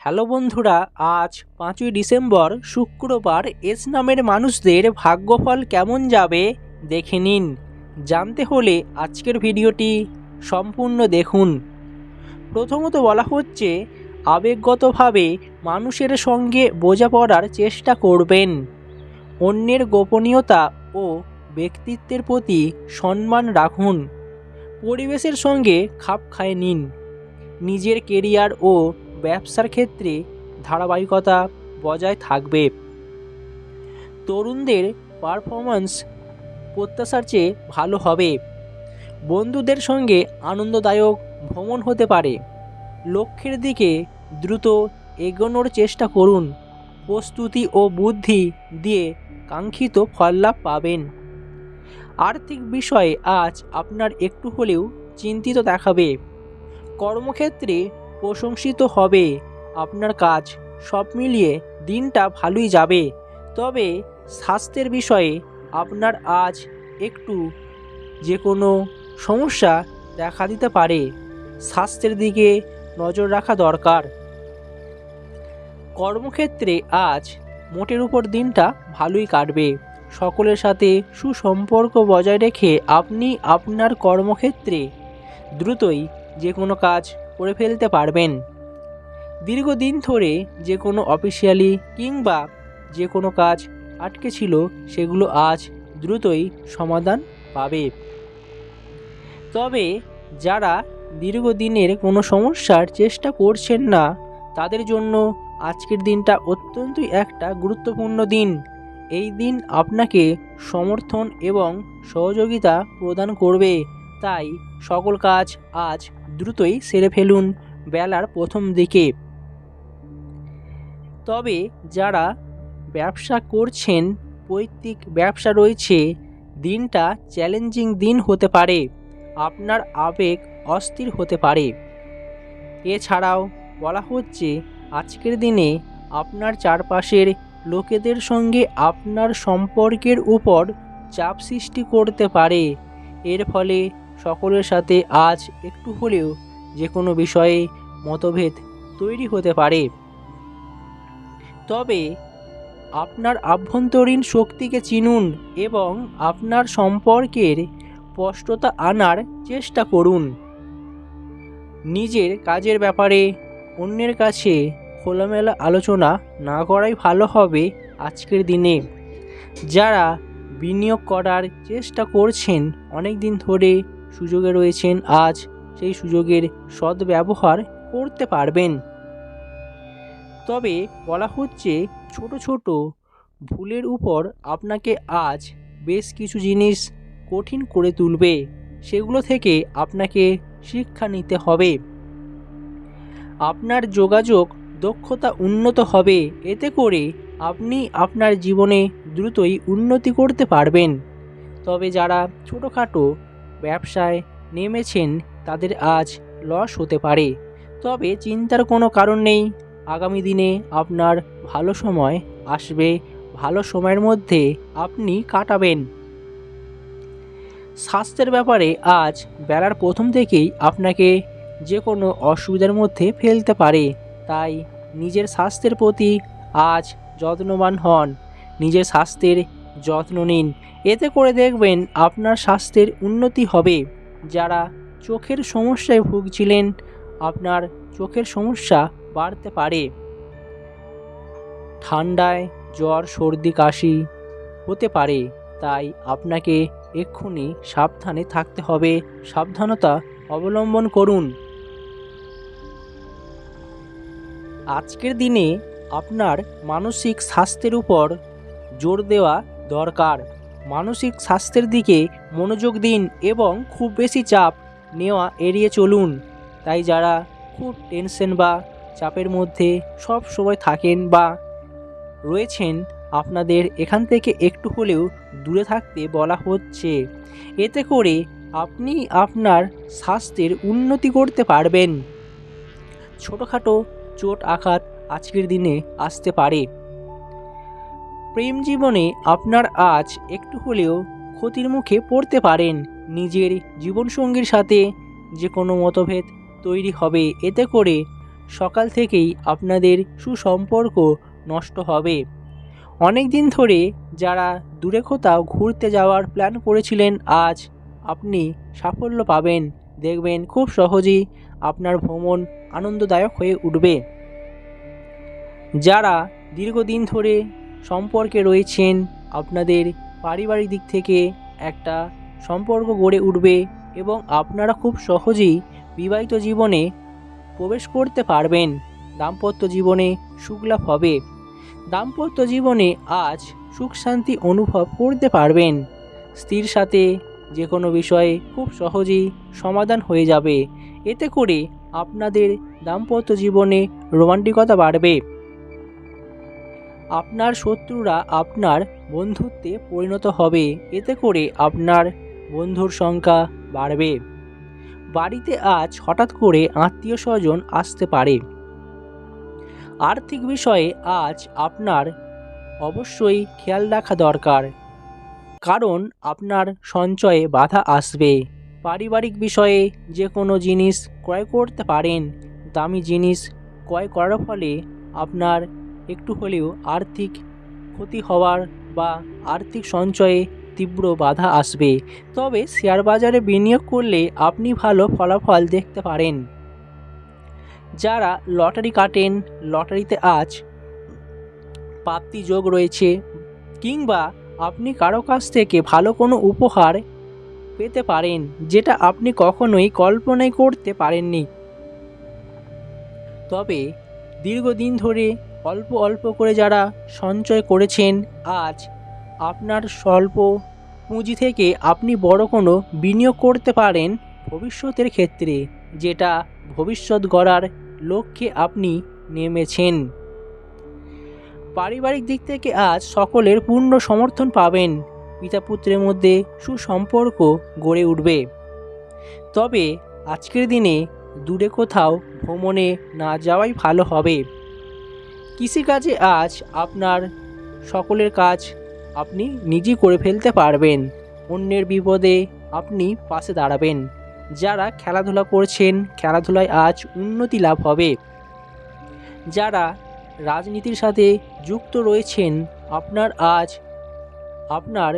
Hello বন্ধুরা, আজ পাঁচই ডিসেম্বর, শুক্রবার এস নামের মানুষদের ভাগ্যফল কেমন যাবে দেখে নিন। জানতে হলে আজকের ভিডিওটি সম্পূর্ণ দেখুন। প্রথমত বলা হচ্ছে, আবেগগতভাবে মানুষের সঙ্গে বোঝাপড়ার চেষ্টা করবেন। অন্যের গোপনীয়তা ও ব্যক্তিত্বের প্রতি সম্মান রাখুন। পরিবেশের সঙ্গে খাপ খায় নিন। নিজের কেরিয়ার ও ব্যবসার ক্ষেত্রে ধারাবাহিকতা বজায় থাকবে। তরুণদের পারফরম্যান্স প্রত্যাশার চেয়ে ভালো হবে। বন্ধুদের সঙ্গে আনন্দদায়ক ভ্রমণ হতে পারে। লক্ষ্যের দিকে দ্রুত এগোনোর চেষ্টা করুন। প্রস্তুতি ও বুদ্ধি দিয়ে কাঙ্ক্ষিত ফললাভ পাবেন। আর্থিক বিষয়ে আজ আপনার একটু হলেও চিন্তিত দেখাবে। কর্মক্ষেত্রে প্রশংসিত হবে। আপনার কাজ সব মিলিয়ে দিনটা ভালোই যাবে। তবে স্বাস্থ্যের বিষয়ে আপনার আজ একটু যে কোনো সমস্যা দেখা দিতে পারে। স্বাস্থ্যের দিকে নজর রাখা দরকার। কর্মক্ষেত্রে আজ মোটের উপর দিনটা ভালোই কাটবে। সকলের সাথে সুসম্পর্ক বজায় রেখে আপনি আপনার কর্মক্ষেত্রে দ্রুতই যে কোনো কাজ করে ফেলতে পারবেন। দীর্ঘদিন ধরে যে কোনো অফিসিয়ালি কিংবা যে কোনো কাজ আটকে ছিল, সেগুলো আজ দ্রুতই সমাধান পাবে। তবে যারা দীর্ঘদিনের কোনো সমস্যার চেষ্টা করছেন না, তাদের জন্য আজকের দিনটা অত্যন্তই একটা গুরুত্বপূর্ণ দিন। এই দিন আপনাকে সমর্থন এবং সহযোগিতা প্রদান করবে। তাই সকল কাজ আজ দ্রুতই সেরে ফেলুন বেলার প্রথম দিকে। তবে যারা ব্যবসা করছেন, পৈতৃক ব্যবসা রয়েছে, দিনটা চ্যালেঞ্জিং দিন হতে পারে, আপনার আবেগ অস্থির হতে পারে। এছাড়াও বলা হচ্ছে, আজকের দিনে আপনার চারপাশের লোকেদের সঙ্গে আপনার সম্পর্কের উপর চাপ সৃষ্টি করতে পারে। এর ফলে সকলের সাথে আজ একটু হলেও যে কোনো বিষয়ে মতভেদ তৈরি হতে পারে। তবে আপনার আভ্যন্তরীণ শক্তিকে চিনুন এবং আপনার সম্পর্কের স্পষ্টতা আনার চেষ্টা করুন। নিজের কাজের ব্যাপারে অন্যের কাছে খোলামেলা আলোচনা না করাই ভালো হবে আজকের দিনে। যারা বিনিয়োগ করার চেষ্টা করছেন অনেক দিন ধরে সুযোগে রয়েছেন, আজ সেই সুযোগের সদ্ব্যবহার করতে পারবেন। তবে বলা হচ্ছে, ছোট ছোট ভুলের উপর আপনাকে আজ বেশ কিছু জিনিস কঠিন করে তুলবে, সেগুলো থেকে আপনাকে শিক্ষা নিতে হবে। আপনার যোগাযোগ দক্ষতা উন্নত হবে, এতে করে আপনি আপনার জীবনে দ্রুতই উন্নতি করতে পারবেন। তবে যারা ছোটোখাটো ব্যবসায় নেমেছেন, তাদের আজ লস হতে পারে। তবে চিন্তার কোনো কারণ নেই। আগামী দিনে আপনার ভালো সময় আসবে, ভালো সময়ের মধ্যে আপনি কাটাবেন। স্বাস্থ্যের ব্যাপারে আজ বেলার প্রথম থেকেই আপনাকে যে কোনো অসুবিধার মধ্যে ফেলতে পারে। তাই নিজের স্বাস্থ্যের প্রতি আজ যত্নবান হন। নিজের স্বাস্থ্যের যত্ন নিন। এতে করে দেখবেন আপনার স্বাস্থ্যের উন্নতি হবে। যারা চোখের সমস্যায় ভুগছিলেন, আপনার চোখের সমস্যা বাড়তে পারে। ঠান্ডায় জ্বর, সর্দি, কাশি হতে পারে। তাই আপনাকে এক্ষুনি সাবধানে থাকতে হবে। সাবধানতা অবলম্বন করুন। আজকের দিনে আপনার মানসিক স্বাস্থ্যের উপর জোর দেওয়া দরকার। মানসিক স্বাস্থ্যের দিকে মনোযোগ দিন এবং খুব বেশি চাপ নেওয়া এড়িয়ে চলুন। তাই যারা খুব টেনশন বা চাপের মধ্যে সব সময় থাকেন বা রয়েছেন, আপনাদের এখান থেকে একটু হলেও দূরে থাকতে বলা হচ্ছে। এতে করে আপনি আপনার স্বাস্থ্যের উন্নতি করতে পারবেন। ছোটোখাটো চোট আঘাত আজকের দিনে আসতে পারে। প্রেম জীবনে আপনার আজ একটু হলেও ক্ষতির মুখে পড়তে পারেন। নিজের জীবনসঙ্গীর সাথে যে কোনো মতভেদ তৈরি হবে। এতে করে সকাল থেকেই আপনাদের সুসম্পর্ক নষ্ট হবে। অনেক দিন ধরে যারা দূরে কোথাও ঘুরতে যাওয়ার প্ল্যান করেছিলেন, আজ আপনি সাফল্য পাবেন। দেখবেন খুব সহজেই আপনার ভ্রমণ আনন্দদায়ক হয়ে উঠবে। যারা দীর্ঘদিন ধরে সম্পর্কে রয়েছেন আপনাদের পারিবারিক দিক থেকে একটা সম্পর্ক গড়ে উঠবে এবং আপনারা খুব সহজেই বিবাহিত জীবনে প্রবেশ করতে পারবেন। দাম্পত্য জীবনে সুখলাভ হবে। দাম্পত্য জীবনে আজ সুখ শান্তি অনুভব করতে পারবেন। স্ত্রীর সাথে যে কোনো বিষয়ে খুব সহজেই সমাধান হয়ে যাবে। এতে করে আপনাদের দাম্পত্য জীবনে রোমান্টিকতা বাড়বে। আপনার শত্রুরা আপনার বন্ধুত্বে পরিণত হবে। এতে করে আপনার বন্ধুর সংখ্যা বাড়বে। বাড়িতে আজ হঠাৎ করে আত্মীয় স্বজন আসতে পারে। আর্থিক বিষয়ে আজ আপনার অবশ্যই খেয়াল রাখা দরকার। কারণ আপনার সঞ্চয়ে বাধা আসবে। পারিবারিক বিষয়ে যে কোনো জিনিস ক্রয় করতে পারেন। দামি জিনিস ক্রয় করার ফলে আপনার একটু হলেও আর্থিক ক্ষতি হওয়ার বা আর্থিক সঞ্চয়ে তীব্র বাধা আসবে। তবে শেয়ার বাজারে বিনিয়োগ করলে আপনি ভালো ফলাফল দেখতে পারেন। যারা লটারি কাটেন, লটারিতে আজ প্রাপ্তি যোগ রয়েছে কিংবা আপনি কারও কাছ থেকে ভালো কোনো উপহার পেতে পারেন, যেটা আপনি কখনোই কল্পনাই করতে পারেননি। তবে দীর্ঘদিন ধরে অল্প অল্প করে যারা সঞ্চয় করেছেন, আজ আপনার স্বল্প পুঁজি থেকে আপনি বড় কোনো বিনিয়োগ করতে পারেন ভবিষ্যতের ক্ষেত্রে, যেটা ভবিষ্যৎ গড়ার লক্ষ্যে আপনি নেমেছেন। পারিবারিক দিক থেকে আজ সকলের পূর্ণ সমর্থন পাবেন পিতা পুত্রের মধ্যে সুসম্পর্ক গড়ে উঠবে। তবে আজকের দিনে দূরে কোথাও ভ্রমণে না যাওয়াই ভালো হবে। কৃষিকাজে আজ আপনার সকলের কাজ আপনি নিজেই করে ফেলতে পারবেন। অন্যের বিপদে আপনি পাশে দাঁড়াবেন। যারা খেলাধুলা করছেন, খেলাধুলায় আজ উন্নতি লাভ হবে। যারা রাজনীতির সাথে যুক্ত রয়েছেন, আপনার আজ আপনার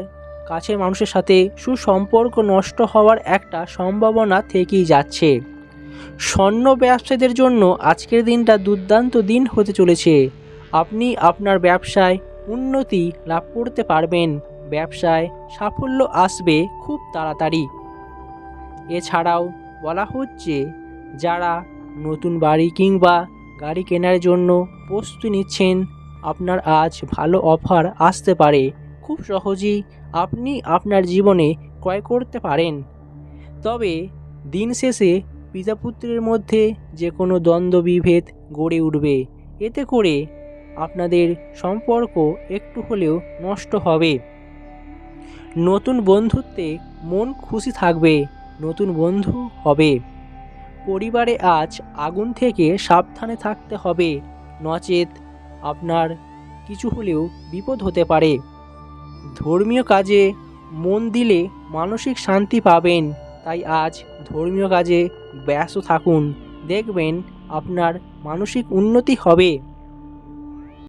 কাছের মানুষের সাথে সুসম্পর্ক নষ্ট হওয়ার একটা সম্ভাবনা থেকেই যাচ্ছে। স্বর্ণ ব্যবসায়ীদের জন্য আজকের দিনটা দুর্দান্ত দিন হতে চলেছে। আপনি আপনার ব্যবসায় উন্নতি লাভ করতে পারবেন। ব্যবসায় সাফল্য আসবে খুব তাড়াতাড়ি। এছাড়াও বলা হচ্ছে, যারা নতুন বাড়ি কিংবা গাড়ি কেনার জন্য প্রস্তুতি নিচ্ছেন, আপনার আজ ভালো অফার আসতে পারে। খুব সহজেই আপনি আপনার জীবনে ক্রয় করতে পারেন। তবে দিন শেষে পিতাপুত্রের মধ্যে যে কোনো দ্বন্দ্ব বিভেদ গড়ে উঠবে। এতে করে আপনাদের সম্পর্ক একটু হলেও নষ্ট হবে। নতুন বন্ধুত্বে মন খুশি থাকবে, নতুন বন্ধু হবে। পরিবারে আজ আগুন থেকে সাবধানে থাকতে হবে। নচেত আপনার কিছু হলেও বিপদ হতে পারে। ধর্মীয় কাজে মন দিলে মানসিক শান্তি পাবেন। তাই আজ ধর্মীয় কাজে ব্যস্ত থাকুন। দেখবেন আপনার মানসিক উন্নতি হবে।